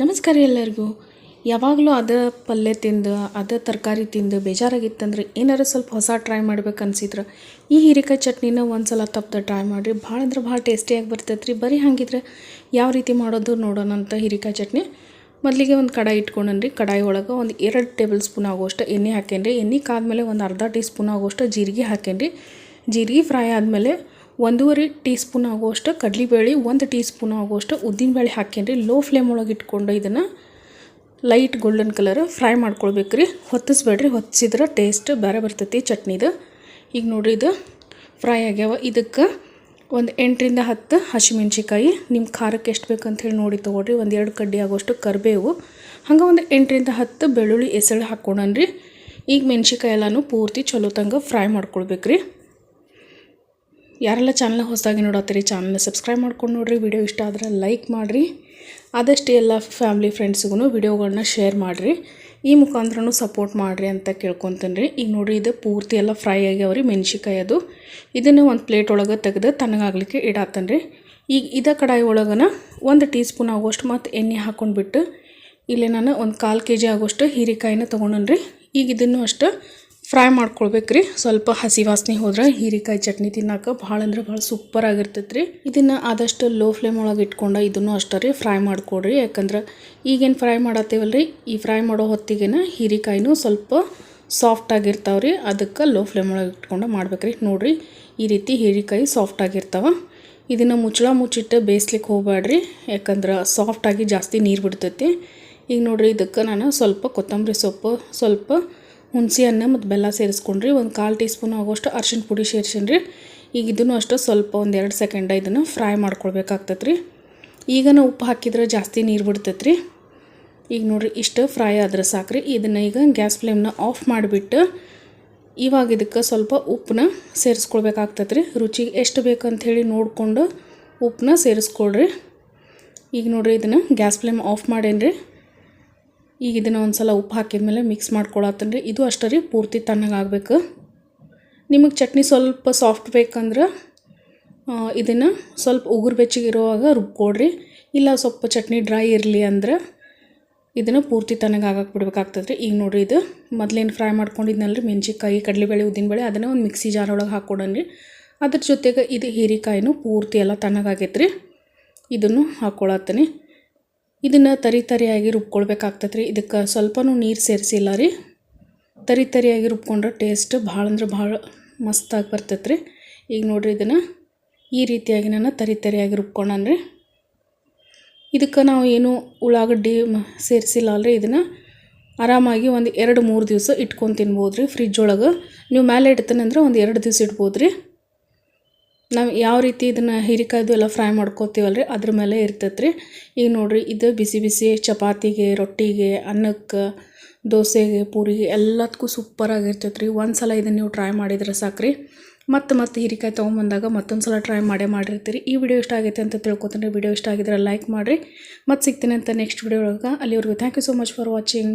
ನಮಸ್ಕಾರ ಎಲ್ಲರಿಗೂ. ಯಾವಾಗಲೂ ಅದೇ ಪಲ್ಯ ತಿಂದು, ಅದೇ ತರಕಾರಿ ತಿಂದು ಬೇಜಾರಾಗಿತ್ತಂದ್ರೆ ಏನಾರು ಸ್ವಲ್ಪ ಹೊಸ ಟ್ರೈ ಮಾಡ್ಬೇಕು ಅನ್ಸಿದ್ರೆ ಈ ಹೀರೆಕಾಯಿ ಚಟ್ನಿನ ಒಂದು ಸಲ ತಪ್ಪದೆ ಟ್ರೈ ಮಾಡಿರಿ. ಭಾಳ ಅಂದ್ರೆ ಭಾಳ ಟೇಸ್ಟಿಯಾಗಿ ಬರ್ತೈತೆ ರೀ ಬರೀ ಹಾಗಿದ್ರೆ ಯಾವ ರೀತಿ ಮಾಡೋದು ನೋಡೋಣ ಅಂತ ಹೀರೆಕಾಯಿ ಚಟ್ನಿ. ಮೊದಲಿಗೆ ಒಂದು ಕಡಾಯಿ ಇಟ್ಕೊಂಡನ್ರಿ. ಕಡಾಯಿ ಒಳಗೆ ಒಂದು ಎರಡು ಟೇಬಲ್ ಸ್ಪೂನ್ ಆಗೋಷ್ಟು ಎಣ್ಣೆ ಹಾಕೇನ್ರಿ. ಎಣ್ಣೆ ಕಾದ್ಮೇಲೆ ಒಂದು ಅರ್ಧ ಟೀ ಸ್ಪೂನ್ ಆಗುವಷ್ಟು ಜೀರಿಗೆ ಹಾಕೇನ್ರಿ. ಜೀರಿಗೆ ಫ್ರೈ ಆದಮೇಲೆ ಒಂದೂವರೆ ಟೀ ಸ್ಪೂನ್ ಆಗುವಷ್ಟು ಕಡಲೆಬೇಳೆ, ಒಂದು ಟೀ ಸ್ಪೂನ್ ಆಗುವಷ್ಟು ಉದ್ದಿನಬೇಳೆ ಹಾಕೇನ್ರಿ ಲೋ ಫ್ಲೇಮ್ ಒಳಗೆ ಇಟ್ಕೊಂಡು ಇದನ್ನು ಲೈಟ್ ಗೋಲ್ಡನ್ ಕಲರ್ ಫ್ರೈ ಮಾಡ್ಕೊಳ್ಬೇಕ್ರಿ. ಹೊತ್ತಿಸ್ಬೇಡ್ರಿ, ಹೊತ್ತಿಸಿದ್ರೆ ಟೇಸ್ಟ್ ಬೇರೆ ಬರ್ತೈತಿ ಚಟ್ನಿದು. ಈಗ ನೋಡ್ರಿ ಇದು ಫ್ರೈ ಆಗ್ಯಾವ. ಇದಕ್ಕೆ ಒಂದು ಎಂಟರಿಂದ ಹತ್ತು ಹಸಿಮೆಣ್ಸಿಕಾಯಿ ನಿಮ್ಮ ಖಾರಕ್ಕೆ ಎಷ್ಟು ಬೇಕಂತ ಹೇಳಿ ನೋಡಿ ತೊಗೊಳ್ರಿ. ಒಂದು ಎರಡು ಕಡ್ಡಿ ಆಗೋಷ್ಟು ಕರಿಬೇವು. ಹಂಗೆ ಒಂದು ಎಂಟರಿಂದ ಹತ್ತು ಬೆಳ್ಳುಳ್ಳಿ ಎಸಳು ಹಾಕ್ಕೊಂಡನ್ರಿ ಈಗ ಮೆಣ್ಸಿಕಾಯಿ ಎಲ್ಲನೂ ಪೂರ್ತಿ ಚಲೋ ತಂಗ ಫ್ರೈ ಮಾಡ್ಕೊಳ್ಬೇಕ್ರಿ. ಯಾರೆಲ್ಲ ಚಾನಲ್ ಹೊಸದಾಗಿ ನೋಡತ್ತೀರಿ ಚಾನಲ್ನ ಸಬ್ಸ್ಕ್ರೈಬ್ ಮಾಡ್ಕೊಂಡು ನೋಡಿರಿ ವಿಡಿಯೋ ಇಷ್ಟ ಆದ್ರೆ ಲೈಕ್ ಮಾಡಿರಿ. ಆದಷ್ಟು ಎಲ್ಲ ಫ್ಯಾಮ್ಲಿ ಫ್ರೆಂಡ್ಸ್ಗೂ ವಿಡಿಯೋಗಳನ್ನ ಶೇರ್ ಮಾಡಿರಿ. ಈ ಮುಖಾಂತ್ರನೂ ಸಪೋರ್ಟ್ ಮಾಡಿರಿ ಅಂತ ಕೇಳ್ಕೊತೀನಿ ರೀ ಈಗ ನೋಡಿರಿ, ಇದು ಪೂರ್ತಿ ಎಲ್ಲ ಫ್ರೈ ಆಗ್ಯಾವ್ರಿ ಮೆಣ್ಸಿಕಾಯಿ ಅದು. ಇದನ್ನು ಒಂದು ಪ್ಲೇಟ್ ಒಳಗೆ ತೆಗೆದು ತಣ್ಣಗಾಗಲಿಕ್ಕೆ ಇಡಾತನ್ ರೀ ಈಗ ಇದ ಕಡಾಯಿ ಒಳಗನ ಒಂದು ಟೀ ಸ್ಪೂನ್ ಆಗೋಷ್ಟು ಮತ್ತು ಎಣ್ಣೆ ಹಾಕ್ಕೊಂಡ್ಬಿಟ್ಟು ಇಲ್ಲೇ ನಾನು ಒಂದು ಕಾಲು ಕೆ ಜಿ ಆಗೋಷ್ಟು ಹೀರೆಕಾಯಿನ ತೊಗೊಂಡನ್ರಿ. ಈಗ ಇದನ್ನು ಅಷ್ಟು ಫ್ರೈ ಮಾಡ್ಕೊಳ್ಬೇಕು ರೀ ಸ್ವಲ್ಪ ಹಸಿ ವಾಸನೆ ಹೋದ್ರೆ ಹೀರೆಕಾಯಿ ಚಟ್ನಿ ತಿನ್ನಕ್ಕೆ ಭಾಳ ಅಂದ್ರೆ ಭಾಳ ಸೂಪರ್ ಆಗಿರ್ತೈತೆ ರೀ ಇದನ್ನು ಆದಷ್ಟು ಲೋ ಫ್ಲೇಮ್ ಒಳಗೆ ಇಟ್ಕೊಂಡು ಇದನ್ನು ಅಷ್ಟೇ ರೀ ಫ್ರೈ ಮಾಡ್ಕೊಡ್ರಿ. ಯಾಕಂದ್ರೆ ಈಗೇನು ಫ್ರೈ ಮಾಡತ್ತೇವಲ್ಲ ರೀ ಈ ಫ್ರೈ ಮಾಡೋ ಹೊತ್ತಿಗೆನ ಹೀರೆಕಾಯಿನೂ ಸ್ವಲ್ಪ ಸಾಫ್ಟ್ ಆಗಿರ್ತಾವೆ ರೀ ಅದಕ್ಕೆ ಲೋ ಫ್ಲೇಮ್ ಒಳಗೆ ಇಟ್ಕೊಂಡು ಮಾಡ್ಬೇಕು ರೀ ನೋಡಿರಿ, ಈ ರೀತಿ ಹೀರೆಕಾಯಿ ಸಾಫ್ಟ್ ಆಗಿರ್ತಾವೆ. ಇದನ್ನು ಮುಚ್ಚಳ ಮುಚ್ಚಿಟ್ಟು ಬೇಯಿಸ್ಲಿಕ್ಕೆ ಹೋಗ್ಬೇಡ್ರಿ ಯಾಕಂದ್ರೆ ಸಾಫ್ಟಾಗಿ ಜಾಸ್ತಿ ನೀರು ಬಿಡ್ತೈತಿ. ಈಗ ನೋಡಿರಿ, ಇದಕ್ಕೆ ನಾನು ಸ್ವಲ್ಪ ಕೊತ್ತಂಬರಿ ಸೊಪ್ಪು, ಸ್ವಲ್ಪ ಹುಣಸೆ ಹಣ್ಣು ಮತ್ತು ಬೆಲ್ಲ ಸೇರಿಸ್ಕೊಂಡ್ರಿ, ಒಂದು ಕಾಲು ಟೀ ಸ್ಪೂನ್ ಆಗೋಷ್ಟು ಅರ್ಶಿಣ ಪುಡಿ ಸೇರಿಸಿನ್ರಿ. ಈಗ ಇದನ್ನು ಅಷ್ಟು ಸ್ವಲ್ಪ ಒಂದು ಎರಡು ಸೆಕೆಂಡ ಇದನ್ನು ಫ್ರೈ ಮಾಡ್ಕೊಳ್ಬೇಕಾಗ್ತೈತೆ ರೀ ಈಗನ ಉಪ್ಪು ಹಾಕಿದ್ರೆ ಜಾಸ್ತಿ ನೀರು ಬಿಡ್ತೈತೆ ರೀ ಈಗ ನೋಡಿರಿ, ಇಷ್ಟು ಫ್ರೈ ಆದ್ರೆ ಸಾಕ್ರಿ. ಇದನ್ನು ಈಗ ಗ್ಯಾಸ್ ಫ್ಲೇಮ್ನ ಆಫ್ ಮಾಡಿಬಿಟ್ಟು ಇವಾಗ ಇದಕ್ಕೆ ಸ್ವಲ್ಪ ಉಪ್ಪನ್ನ ಸೇರಿಸ್ಕೊಳ್ಬೇಕಾಗ್ತೈತೆ ರೀ ರುಚಿಗೆ ಎಷ್ಟು ಬೇಕಂತ ಹೇಳಿ ನೋಡಿಕೊಂಡು ಉಪ್ಪನ್ನ ಸೇರಿಸ್ಕೊಳ್ರಿ. ಈಗ ನೋಡಿರಿ, ಇದನ್ನು ಗ್ಯಾಸ್ ಫ್ಲೇಮ್ ಆಫ್ ಮಾಡೇನ್ರಿ. ಈಗ ಇದನ್ನು ಒಂದು ಸಲ ಉಪ್ಪು ಹಾಕಿದ್ಮೇಲೆ ಮಿಕ್ಸ್ ಮಾಡ್ಕೊಳತ್ತನ್ರಿ. ಇದು ಅಷ್ಟೇ ರೀ, ಪೂರ್ತಿ ತಣ್ಣಗಾಗಬೇಕು. ನಿಮಗೆ ಚಟ್ನಿ ಸ್ವಲ್ಪ ಸಾಫ್ಟ್ ಬೇಕಂದ್ರೆ ಇದನ್ನು ಸ್ವಲ್ಪ ಉಗುರು ಬೆಚ್ಚಗಿರುವಾಗ ರುಬ್ಕೊಡ್ರಿ ಇಲ್ಲ ಸ್ವಲ್ಪ ಚಟ್ನಿ ಡ್ರೈ ಇರಲಿ ಅಂದ್ರೆ ಇದನ್ನು ಪೂರ್ತಿ ತಣ್ಣಗಾಗಕ್ಕೆ ಬಿಡ್ಬೇಕಾಗ್ತದೆ ರೀ ಈಗ ನೋಡಿರಿ ಇದು ಮೊದಲೇನು ಫ್ರೈ ಮಾಡ್ಕೊಂಡಿದ್ನಲ್ಲ ರೀ ಕಡಲೆಬೇಳೆ ಉದ್ದಿನ ಉದ್ದಿನಬೇಳೆ, ಅದನ್ನು ಒಂದು ಮಿಕ್ಸಿ ಜಾರ್ ಒಳಗೆ ಹಾಕ್ಕೊಡನ್ರಿ. ಅದ್ರ ಜೊತೆಗೆ ಇದು ಹೀರೆಕಾಯಿನೂ ಪೂರ್ತಿ ಎಲ್ಲ ತಣ್ಣಗಾಗೈತೆ ರೀ ಇದನ್ನು ಹಾಕ್ಕೊಳತ್ತೀನಿ. ಇದನ್ನು ತರಿ ತರಿಯಾಗಿ ರುಬ್ಕೊಳ್ಬೇಕಾಗ್ತದೆ ರೀ ಇದಕ್ಕೆ ಸ್ವಲ್ಪನೂ ನೀರು ಸೇರಿಸಿಲ್ಲ ರೀ. ತರಿ ತರಿಯಾಗಿ ರುಬ್ಕೊಂಡ್ರೆ ಟೇಸ್ಟ್ ಭಾಳ ಅಂದ್ರೆ ಭಾಳ ಮಸ್ತಾಗಿ ಬರ್ತೈತೆ ಈಗ ನೋಡಿರಿ ಇದನ್ನು ಈ ರೀತಿಯಾಗಿ ನಾನು ತರಿ ತರಿಯಾಗಿ ರುಬ್ಕೊಂಡ್ರಿ ಇದಕ್ಕೆ ನಾವು ಏನು ಉಳ್ಳಾಗಡ್ಡಿ ಸೇರಿಸಿಲ್ಲ ಅಲ್ರಿ ಇದನ್ನು. ಆರಾಮಾಗಿ ಒಂದು ಎರಡು ಮೂರು ದಿವಸ ಇಟ್ಕೊಂಡು ತಿನ್ಬೋದು ರೀ ಫ್ರಿಜ್ ಒಳಗೆ. ನೀವು ಮೇಲೆ ಇಡ್ತೇನೆಂದ್ರೆ ಒಂದು ಎರಡು ದಿವಸ ಇಡ್ಬೋದು ರೀ ನಾವು ಯಾವ ರೀತಿ ಇದನ್ನು ಹೀರಿಕಾಯ್ದು ಎಲ್ಲ ಫ್ರೈ ಮಾಡ್ಕೋತೀವಲ್ಲ ರೀ ಅದ್ರ ಮೇಲೆ ಇರ್ತೈತೆ ರೀ ಈಗ ನೋಡಿರಿ, ಇದು ಬಿಸಿ ಬಿಸಿ ಚಪಾತಿಗೆ, ರೊಟ್ಟಿಗೆ, ಅನ್ನಕ್ಕೆ, ದೋಸೆಗೆ, ಪೂರಿಗೆ ಎಲ್ಲದಕ್ಕೂ ಸೂಪರಾಗಿರ್ತೈತೆ ರೀ ಒಂದು ಸಲ ಇದನ್ನು ನೀವು ಟ್ರೈ ಮಾಡಿದ್ರೆ ಸಾಕ್ರಿ. ಮತ್ತೆ ಮತ್ತೆ ಹೀರಿಕಾಯಿ ತೊಗೊಂಬಂದಾಗ ಮತ್ತೊಂದು ಸಲ ಟ್ರೈ ಮಾಡೇ ಮಾಡಿರ್ತೀರಿ. ಈ ವಿಡಿಯೋ ಇಷ್ಟ ಆಗೈತೆ ಅಂತ ತಿಳ್ಕೊತೀನಿ. ವಿಡಿಯೋ ಇಷ್ಟ ಆಗಿದ್ರೆ ಲೈಕ್ ಮಾಡಿರಿ. ಮತ್ತೆ ಸಿಗ್ತೀನಿ ಅಂತ ನೆಕ್ಸ್ಟ್ ವಿಡಿಯೋ ಒಳಗೆ. ಅಲ್ಲಿವರೆಗೂ thank you so much for watching